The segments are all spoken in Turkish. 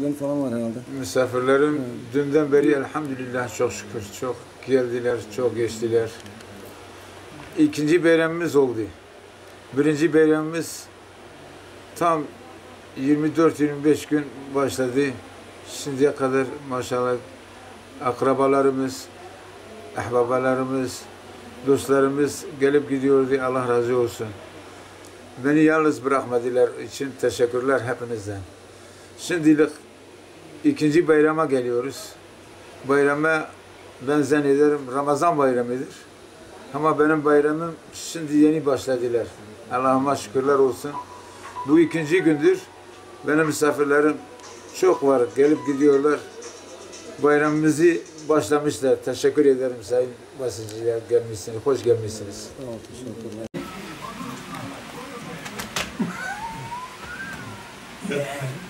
Falan var herhalde. Misafirlerim dünden beri elhamdülillah çok şükür çok geldiler, çok geçtiler. İkinci bayramımız oldu. Birinci bayramımız tam 24-25 gün başladı. Şimdiye kadar maşallah akrabalarımız, ahbabalarımız, dostlarımız gelip gidiyordu. Allah razı olsun. Beni yalnız bırakmadılar için teşekkürler hepinizden. Şimdilik ikinci bayrama geliyoruz. Bayrama ben zannederim Ramazan bayramıdır. Ama benim bayramım şimdi yeni başladılar. Allah'ıma şükürler olsun. Bu ikinci gündür. Benim misafirlerim çok var. Gelip gidiyorlar. Bayramımızı başlamışlar. Teşekkür ederim sayın basıncılar gelmişsiniz. Hoş gelmişsiniz.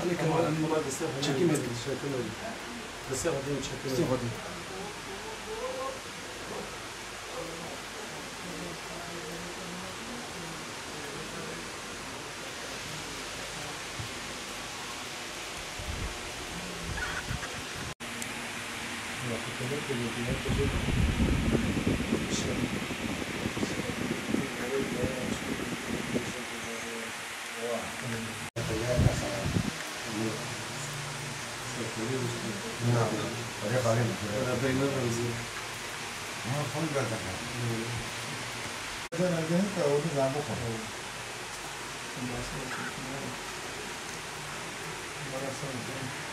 عليك تشكيمة بالصيغة دي الصيغة دي Thank you. Una, oreja adentro. Para peinar la visita. No, son gatas. Bueno, yo nunca uso la boca. Embarazo. Embarazo.